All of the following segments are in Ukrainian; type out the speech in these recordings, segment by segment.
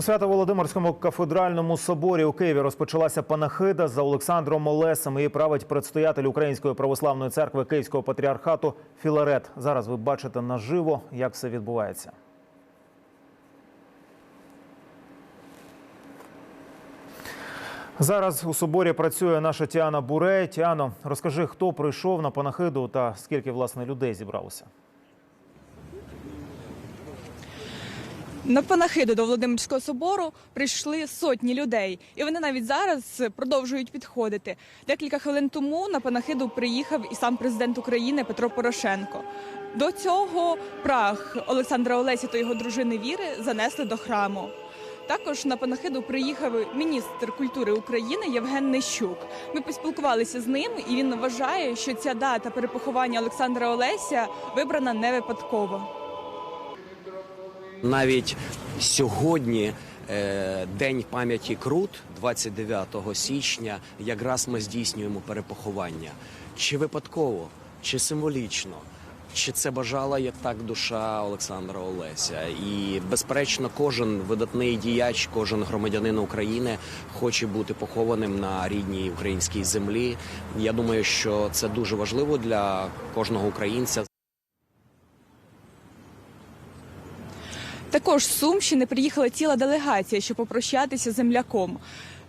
У Свято-Володимирському кафедральному соборі у Києві розпочалася панахида за Олександром Олесем. Її править предстоятель Української православної церкви Київського патріархату Філарет. Зараз ви бачите наживо, як все відбувається. Зараз у соборі працює наша Тіана Буре. Тіано, розкажи, хто прийшов на панахиду та скільки власне людей зібралося. На панахиду до Володимирського собору прийшли сотні людей, і вони навіть зараз продовжують підходити. Декілька хвилин тому на панахиду приїхав і сам президент України Петро Порошенко. До цього прах Олександра Олесі та його дружини Віри занесли до храму. Також на панахиду приїхав міністр культури України Євген Нещук. Ми поспілкувалися з ним, і він вважає, що ця дата перепоховання Олександра Олеся вибрана не випадково. Навіть сьогодні, е, День пам'яті Крут, 29 січня, якраз ми здійснюємо перепоховання. Чи випадково, чи символічно, чи це бажала як так душа Олександра Олеся? І безперечно, кожен видатний діяч, кожен громадянин України хоче бути похованим на рідній українській землі. Я думаю, що це дуже важливо для кожного українця. Також з Сумщини приїхала ціла делегація, щоб попрощатися з земляком.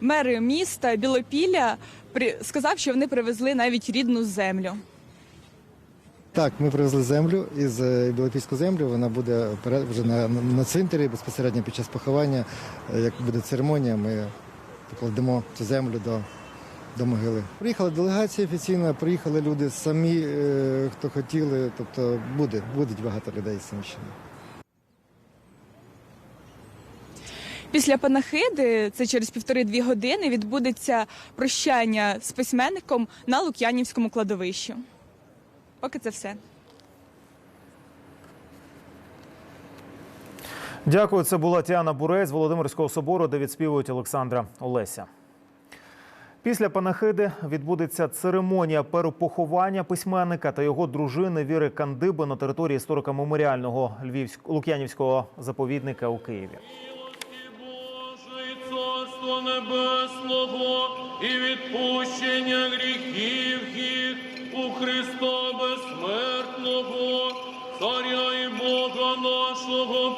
Мер міста Білопілля сказав, що вони привезли навіть рідну землю. Так, ми привезли землю із е, Білопільську землю. Вона буде вже на, на цвинтарі безпосередньо під час поховання. Е, Як буде церемонія, ми покладемо цю землю до, до могили. Приїхала делегація офіційна, приїхали люди самі, е, хто хотіли. Тобто буде, буде багато людей з Сумщини. Після панахиди, це через півтори-дві години, відбудеться прощання з письменником на Лук'янівському кладовищі. Поки це все. Дякую. Це була Тіана Буре з Володимирського собору, де відспівують Олександра Олеся. Після панахиди відбудеться церемонія перепоховання письменника та його дружини Віри Кандиби на території історико-меморіального. Лук'янівського заповідника у Києві. Царство небесного і відпущення гріхів їх у Христа безсмертного, Царя і Бога нашого